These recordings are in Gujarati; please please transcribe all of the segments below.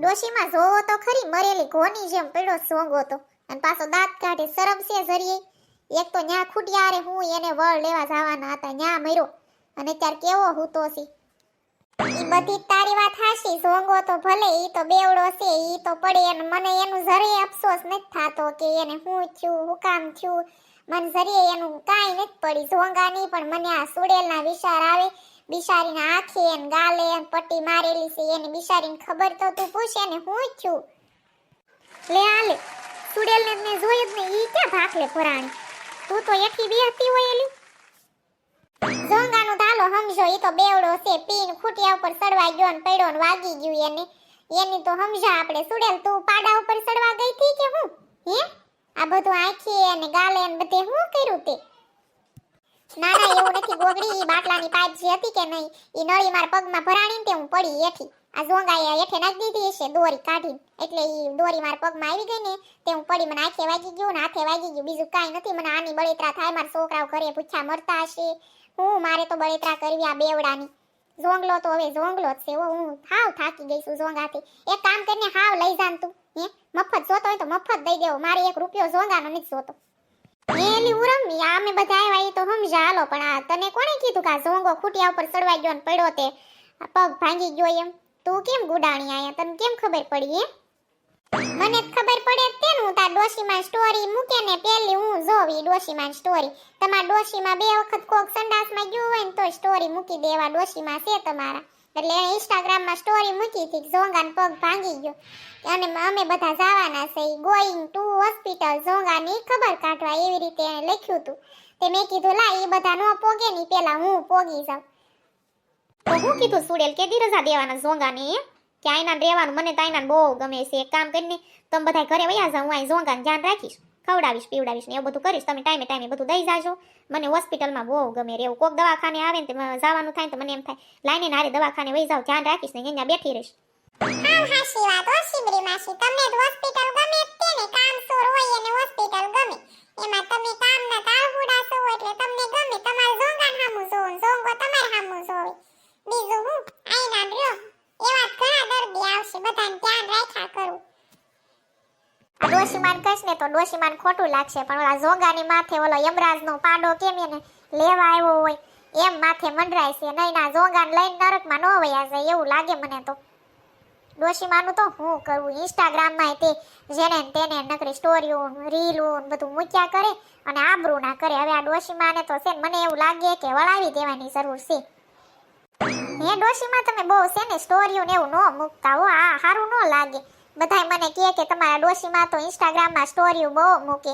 ડોશીમાં જોવો તો ખરી, મરેલી ઘોની જેમ પડ્યો સોંગો તો અને પાછો દાંત કાઢે, શરમ છે એક તો ન્યા ખૂટ્યા રે હું, એને વળ લેવા જવાના હતા, ન્યા મર્યો. અને ત્યાર કેવો હૂતો છે. ઈ બધી તારી વાત હાશી સોંગો તો ભલે, ઈ તો બેવડો છે, ઈ તો પડે. અને મને એનું જરે અફસોસ નથી થાતો કે એને હું થયું હું કામ થયું મને જરીએ એનું કાંઈ નથી પડી ઝોંગાની પણ મને આ સુડેલના વિચાર આવે. બિચારીના આંખે એમ ગાલે એમ પટ્ટી મારેલી છે. એને બિચારીને ખબર તો તું પૂછે ને હું છું. લે આલે સુડેલને મેં જોયું જ નહીં. ઈ ક્યાં ભાખલે પુરાણી તું તો એઠી બેહતી હોય એલી. ઝોંગાનો ધાલો સમજો ઈ તો બેવડો છે. પીન ખૂટિયા ઉપર ચડવા ગયો ને પડ્યો ને વાગી ગયું એને. એની તો સમજા આપણે. સુડેલ, તું પાડા ઉપર ચડવા ગઈ હતી કે હું? હે? આ બધું આંખી અને ગાલે અને બધે હું કર્યું તે? ના ના એવું નથી, ગોગડી ઈ બાટલાની પાઇપ જે હતી કે નહીં, ઈ નળી મારા પગમાં ભરાણી તે હું પડી એઠી આ ઝોંગાએ એઠે નાખી દીધી હશે, દોરી કાઢીને. એટલે ઈ દોરી મારા પગમાં આવી ગઈ ને, તે હું પડી મને આંખે વાગી ગયું ને હાથે વાગી ગયું. બીજું કાંઈ નથી, મને આની બળેતરા થાય, મારા છોકરાઓ ઘરે પૂછ્યા મરતા હશે. હું, મારે તો બળેતરા કરવી આ બેવડાની. ઝોંગલો તો હવે ઝોંગલો જ છે હું હાવ થાકી ગઈ છું ઝોંગાથી. એક કામ કરીને, હાવ લઈ જાન તું, હે? મફત દઈ દેવો. મારે એક રૂપિયો જોંગાનો નથી જોતો. એલી ઉરમી આ અમે બધા આવ્યા એ તો સમજા હાલો, પણ આ તને કોણે કીધું કે આ ખૂટિયા ઉપર ચડવાઈ ગયો ને પડ્યો તે? પગ ભાંગી ગયો એમ. તું કેમ ગુડાણી આયા? તને કેમ ખબર પડી એમ? મને ખબર પડે તે હું તાર ડોશીમાં સ્ટોરી મૂકે ને પેલી હું જોવી ડોશીમાં સ્ટોરી તમારા ડોશીમાં બે વખત કોક સંડાસમાં ગયું હોય ને તો સ્ટોરી મૂકી દેવા ડોશીમાં છે તમારા. એટલે એણે ઇન્સ્ટાગ્રામમાં સ્ટોરી મૂકી હતી, ઝોંગાનો પગ ભાંગી ગયો. અને અમે બધા જવાના છે ગોઈંગ ટુ હોસ્પિટલ ઝોંગાની ખબર કાઢવા એવી રીતે એણે લખ્યું હતું. તે મેં કીધું, લા એ બધા નો પોગે ની, પેલા હું પોગી જાઉં. તો હું કીધું સુડેલ કે રજા દેવાના ઝોંગાની કે આઈના રહેવાનું, મને તો આઈના બહુ ગમે છે. એક કામ કરીને, તમે બધા ઘરે વયા જાઉં હું અહીં ઝોંગાને ધ્યાન રાખીશ. ખવડાવીશ, પીવડાવીશ ને એવું બધું કરીશ. તમે ટાઈમે ટાઈમે બધું દઈ જાજો. મને હોસ્પિટલમાં બહુ ગમે રહેવું કોક દવાખાને આવે ને તો જવાનું થાય ને તો મને એમ થાય, લાઈને નારે દવાખાને વહી જાવ ધ્યાન રાખીશ ને અહીંયા બેઠી રહીશ. હા હાસી વાત હો, શિબરી માસી. તમને જ હોસ્પિટલ ગમે જ તે ને કામ સોર હોય અને હોસ્પિટલ ગમે એમાં તમે કામના તાળગુડા છો એટલે તમને ગમે તમારે ઝોંગાન હામું જોવું ને ઝોંગો તમારે હામું જોવે બીજું હું આઈના રહ્યો એવા જ ઘણા દર્દી આવશે બધાને ધ્યાન રાખ્યા કરું આ ડોશીમાન કહીશ ને તો ડોશીમાન ખોટું લાગશે, પણ ઓલા જોગાની માથે ઓલો યમરાજનો પાડો કેમ એને લેવા આવ્યો હોય, એમ માથે મંડરાય છે, નહીં ના ઝોંગાને લઈને નરકમાં ન વયા જાય એવું લાગે મને તો. ડોશીમાનું તો હું કરું? ઇન્સ્ટાગ્રામમાં તે જેને તેને નકરી સ્ટોરીઓ રીલો બધું મૂક્યા કરે અને આબરૂ ના કરે. હવે આ ડોશીમાને તો છે મને એવું લાગે કે વળાવી દેવાની જરૂર છે. હે ડોશીમાં, તમે બહુ છે ને સ્ટોરીઓ ને એવું ન મૂકતા હો, આ સારું ન લાગે. બધાય મને કહે કે તમારા ડોશીમાં તો ઇન્સ્ટાગ્રામમાં સ્ટોરીઓ બહુ મૂકે.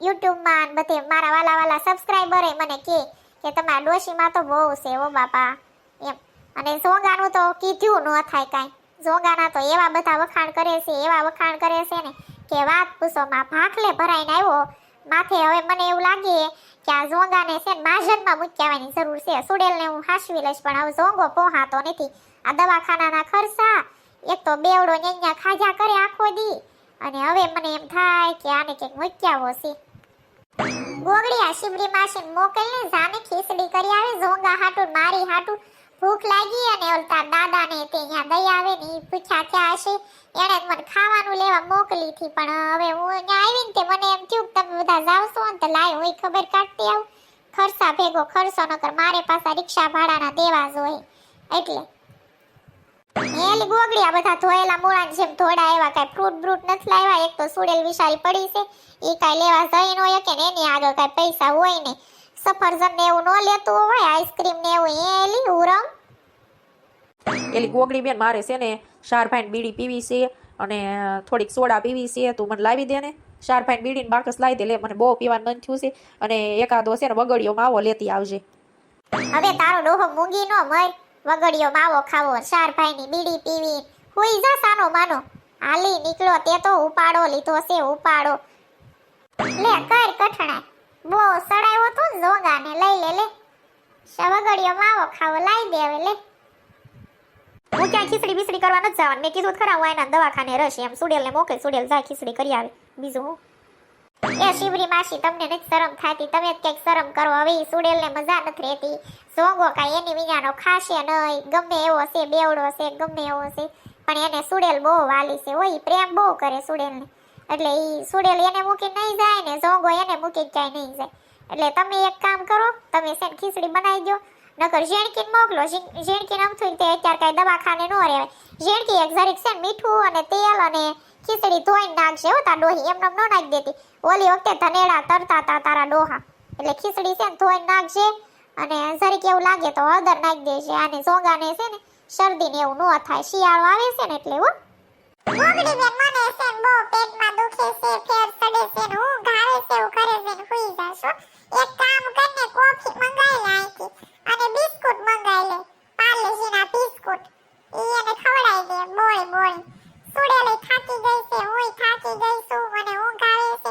યુટ્યુબમાં બધે મારા વાલા વાલા સબસ્ક્રાઈબરે મને કહે કે તમારા ડોશીમાં તો બહુ છે ઓ બાપા, એમ. અને ઝોંગાનું તો કીધું ન થાય કાંઈ. ઝોંગાના તો એવા બધા વખાણ કરે છે, એવા વખાણ કરે છે ને કે વાત પૂછોમાં ભાખલે ભરાઈને આવ્યો? માથે હવે મને એવું લાગે કે આ ઝોંગાને છે ને માજનમાં મૂક્યાવાની જરૂર છે. સુડેલને હું હાસવી લઈશ, પણ હવે ઝોંગો પોહાતો નથી. આ દવાખાનાના ખર્ચા એક તો બેવડો ન્યા ખાજા કરે આખો દી. અને હવે મને એમ થાય કે આને કંઈક મૂક્યા હોશે ગોગડી આ શિબરી માસીને મોકલને, જાને ખીચડી કરી આવે, ઝોંગા હાટું, મારી હાટું. ભૂખ લાગી અને ઓલતા દાદાને તે અહીંયા દઈ આવે ને એ પૂછ્યા ક્યાં હશે? એણે મને ખાવાનું લેવા મોકલી હતી, પણ હવે હું અહીંયા આવીને તે મને એમ થયું તમે બધા જાવશો ને તો લાય હું ખબર કાઢતી આવું. ખર્ચા ભેગો ખર્ચો, નકર મારે પાછા રિક્ષા ભાડાના દેવા જોઈએ. એટલે એલી ગોગડી આ બધા ધોયેલા મૂળા જેમ ધોડા એવા કાંઈ ફ્રૂટ બ્રૂટ નથી લાવ્યા. એક તો સુડેલ વિશારી પડી છે. એ કાંઈ લેવા જઈ હોય કે ને એની આગળ કાંઈ પૈસા હોય ને સફરજન ને એવું ન લેતું હોય આઈસ્ક્રીમ ને એવું એલી ઉરમ. એલી ગોગડી બેન મારે છે ને શારભાઈ બીડી પીવી છે અને થોડીક સોડા પીવી છે. તું મને લાવી દે ને. શારભાઈ બીડીને બાકસ લાવી દે. લે મને બહુ પીવાનું મન થયું છે. અને એકાદો છે ને વગડીયો માવો લેતી આવજે. હવે તારો ડોહો મૂંગી નો મર. વગડિયો માવો ખાવો શારભાઈની બીડી પીવી. હુઈ જા સાનો માનો હાલી નીકળો, તે તો ઉપાડો, લીધો છે ઉપાડો. લે, કર કઠણા બો, સડાયો તો જોગાને લઈ લે લે. શવગડિયો માવો ખાવો, લાઈ દે લે. હું ક્યાં ખીચડી બીસડી કરવા નથી જવાનું. મેં કીધું ખરા, હું એના દવાખાને રશ એમ, સુડેલને મોકલ, સુડેલ જાય ખીચડી કરી આવે. બીજું હું? એ શિવરી માસી તમને નથી શરમ થાતી. તમે જ ક્યાંક શરમ કરો. હવે ઈ સુડેલને મજા નથી રહેતી. સોંગો કાંઈ એની વિનાનો ખાશે નહીં. ગમે એવો છે બેવડો છે ગમે એવો છે પણ એને સુડેલ બહુ વાલી છે. ઓય પ્રેમ બહુ કરે સુડેલને. એટલે ઈ સુડેલ એને મૂકી નહીં જાય ને ઝોંગો એને મૂકી જાય નહીં જાય. એટલે તમે એક કામ કરો, તમે છે ખીચડી બનાવી દો. નકર ઝીણકીને મોકલો. ઝીણ- ઝીણકીને આમ થયું તે અત્યારે કાંઈ દવાખાને ન રહેવાય. ઝેણકી એક જરીક છે મીઠું અને તેલ અને ખીચડી ધોઈને નાખશે હો તા ડોહી. એમને ન નાખી દેતી. ઓલી વખતે ધનેડા તરતા હતા તારા ડોહા. એટલે ખીચડી છે ને ધોઈને નાખજે અને જરીક એવું લાગે તો હળદર નાખી દેજે. અને ઝોંગાને છે ને શરદી ને એવું ન થાય. શિયાળો આવે છે ને એટલે હો. હું એવું એક કામ કરીને કોફી મંગાઈ લે અને બિસ્કુટ મંગાઈ લે. પાર્લેજીના બિસ્કુટ. એને ખવડાવી દે બોળી બોળી. સુડેલી થાકી ગઈ છે, હુંય થાકી ગઈ છું મને ઊંઘ આવે છે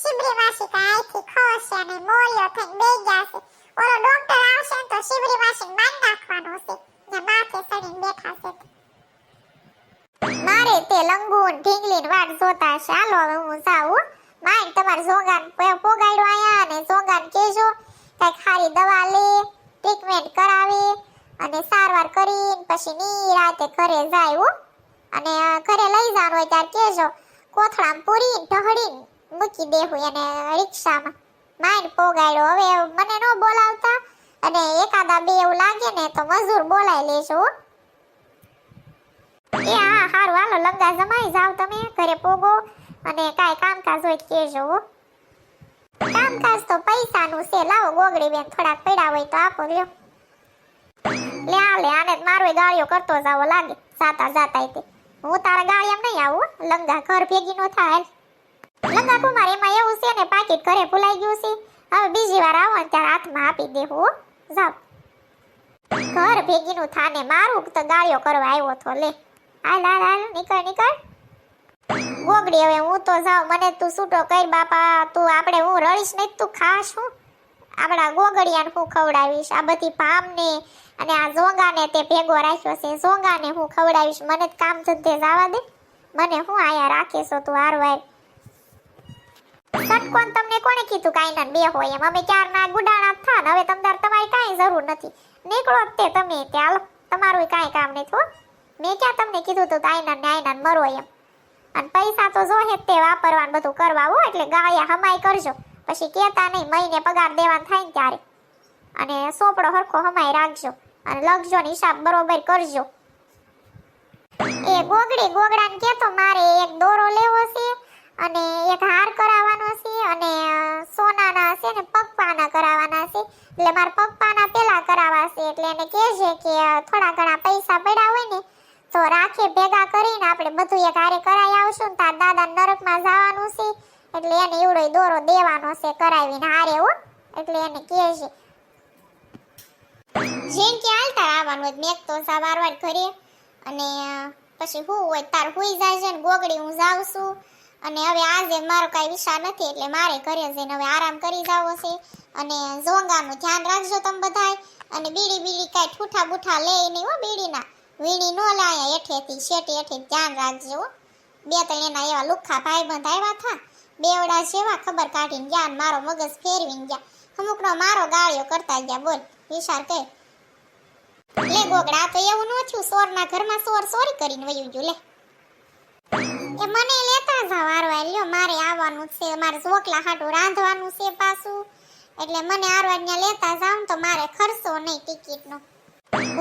શિબરી માસી કાંઈ અહીંથી ખવશે અને મોળિયો થઈને બેહી ગયા ઓલો ડોક્ટર આવશે તો શિવરી માસી મારી નાખવાનો છે ને માથે સડીને બેઠા છે મારે તે લંગુન ઢીંગલીન વાટ જોતા છે હાલો હવે હું જાઉં. માઇન તમારે ઝોંગાન પોગાડ્યો આયા અને ઝોંગાન કેજો કઈ ખારી દવા લે ટ્રીટમેન્ટ કરાવે અને સારવાર કરીને પછી નિરાતે ઘરે જાય અને ઘરે લઈ જવાનું હોય ત્યારે કહેજો, કોથળામાં પૂરીને ઢહડી મૂકી દેવું એને રિક્ષામાં. માઇન પોગાડ્યો. હવે મને ન બોલાવતા અને એકાદા બે એવું લાગે ને તો મજૂર બોલાવી લેજો એ હા, હારું, હાલો લંગા જમાઈ જાવ તમે, ઘરે પોગો અને કાંઈ કામકાજ હોય તો કહેજો કામકાજ તો પૈસાનું છે. લાવો ગોગડી બેન, થોડાક પડ્યા હોય તો આપો, લ્યો. લે આ લે આને મારો ગાળીઓ કરતો જાવો લાગે. જાતા જાતા હું તારા ગાળિયામ નહીં આવું લંગા ઘર ભેગી નો થાય. લંગા કુમાર એમાં એવું છે પાકીટ ઘરે ભૂલાઈ ગયું છે. હવે બીજી વાર આવો ને ત્યારે હાથમાં આપી દેવું જાવ ઘર ભેગીનું થાને મારું તો ગાળિયો કરવા આવ્યો તો લે. હાલ હાલ હાલ, નીકળ નીકળ. ગોગડી, હવે હું તો જાઉં, મને તું છૂટો કર, બાપા. તું આપણે, હું રડીશ નહીં તું ખાશ, હું. આપણા ગોગડિયાને હું ખવડાવીશ, આ બધી ભામને અને આ ઝોંગાને તે ભેગો રાખ્યો છે. ઝોંગાને હું ખવડાવીશ, મને જ કામ ધંધે જવા દે. મને હું આયા રાખીશો તું હારવાર. સટકોન તમને કોણે કીધું કાંઈ ના બે હોય એમ? અમે ક્યારના ગુડાણા થા હવે તમદાર તમારી કાંઈ જરૂર નથી. નીકળો તે તમે તે તમારું કાંઈ કામ નહીં થો મેં ક્યાં તમને કીધું તું આઈના ને આઈના મરો એમ? અને પૈસા તો જો હે તે વાપરવાનું બધું કરવા હો, એટલે ગાયા હમાય કરજો. પછી કહેતા નહીં, મહિને પગાર દેવાનું થાય ને ત્યારે. અને સોપડો હરખો હમાય રાખજો. અને લખજો ને હિસાબ બરોબર કરજો. એ ગોગડી ગોગડાને કહેતો, મારે એક દોરો લેવો છે અને એક હાર કરાવવાનો છે અને સોનાના છે ને, પપ્પાના કરાવવાના છે. એટલે મારે પપ્પાના પેલા કરાવવા છે. એટલે એને કહેજે કે થોડા ઘણા પૈસા પડ્યા હોય ને, તો રાખે ભેગા કરીને આપણે બધું એક હારે કરાવી આવશું ને, તાર દાદા નરકમાં જવાનું છે. એટલે એને એવડો દોરો દેવાનો છે કરાવીને હારે, હો. એટલે એને કહેજે. જેમ કે હાલતા આવવાનું હોય મેં તો સા વારવાર ઘરે અને પછી હું હોય તાર હોઈ જાય છે ને, ગોગડી હું જાઉં છું. અને હવે આજે મારો કાંઈ વિચાર નથી, એટલે મારે ઘરે જઈને હવે આરામ કરી જાવો છે. અને ઝોંગાનું ધ્યાન રાખજો તમે બધાય. અને બીડી બીડી કાંઈ ઠૂઠા બૂઠા લે નહીં હો બીડીના. વીણી ન લાયા હેઠેથી, શેઠી હેઠી ધ્યાન રાખજો બે ત્રણ એના એવા લુખ્ખા ભાઈબંધ આવ્યા થા બેવડા જેવા ખબર કાઢીને ગયા મારો મગજ ફેરવીને ગયા. અમુકનો મારો ગાળિયો કરતા ગયા, બોલ વિશાર કહે. લે ગોગડા તો એવું ન થયું, સોરના ઘરમાં સોર સોરી કરીને વયું ગયું, લે. એ મને લેતા જાવ આરવા લ્યો, મારે આવવાનું છે, મારે ચોકલા હાટું રાંધવાનું છે પાછું. એટલે મને આરવા ત્યાં લેતા જાવ તો મારે ખર્ચો નહીં ટિકિટનો.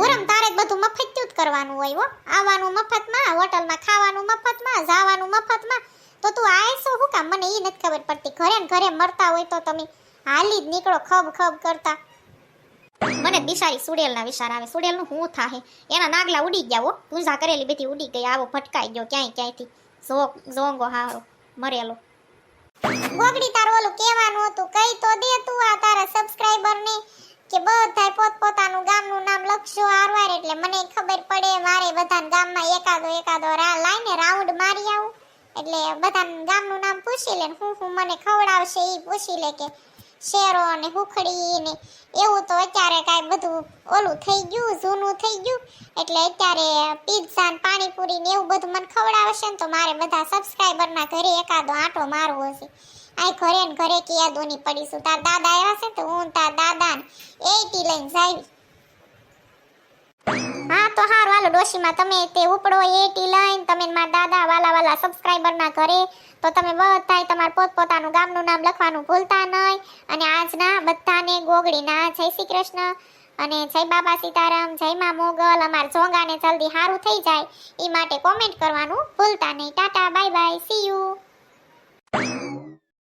ઉરમ તારે બધું મફત જ કરવાનું હોય હો. આવવાનું મફતમાં, હોટલમાં ખાવાનું મફતમાં, જવાનું મફતમાં. તો તું આયસો હું કામ? મને એ નથી ખબર પડતી. ઘરે ને ઘરે મરતા હોય તો તમે હાલી જ નીકળો ખબ ખબ કરતા. મને બિચારી સુડેલના વિચાર આવે. સુડેલનું હું થાહે? એના નાગલા ઉડી ગયા હો. પૂજા કરેલી બધી ઉડી ગઈ. આવો ભટકાઈ ગયો ક્યાંય ક્યાંયથી? ઝોક ઝોંગો હારો, મરેલો. ગોગડી તાર ઓલું કહેવાનું હતું. કઈ તો દે તું આ તારા સબસ્ક્રાઇબર ને કે બધાય પોતપોતાનું ગામનું નામ લખશો આરવાર એટલે મને ખબર પડે મારે બધાના ગામમાં એકાદો એકાદો રા, લાઈને રાઉન્ડ મારી આવું. એટલે બધાના ગામનું નામ પૂછી લે હું હું મને ખવડાવશે એ પૂછી લે કે શેરો ને હુખડી ને એવું તો અત્યારે કાંઈ બધું ઓલું થઈ ગયું, જૂનું થઈ ગયું. એટલે અત્યારે પીઝા ને પાણીપુરી ને એવું બધું મને ખવડાવશે ને તો મારે બધા સબસ્ક્રાઈબરના ઘરે એકાદો આંટો મારવો હશે આ ઘરે ને ઘરે કિયા દોની પડીશું તાર દાદા આવ્યા છે તો હું તાર દાદા ને એટી લઈને જાવી હા, તો હારું. હાલો, ડોશીમાં તમે તે ઉપડો એટી લઈને તમે મારા દાદા વાલા વાલા સબસ્ક્રાઈબરના ઘરે. તો તમે બધાય તમારા પોતપોતાનું ગામનું નામ લખવાનું ભૂલતા નહીં અને આજના બધાને ગોગડીના જય શ્રી કૃષ્ણ. અને જય બાબા સીતારામ, જય મા મોગલ. અમાર જોંગાને જલ્દી સારું થઈ જાય. એ માટે કોમેન્ટ કરવાનું ભૂલતા નહીં tata bye bye see you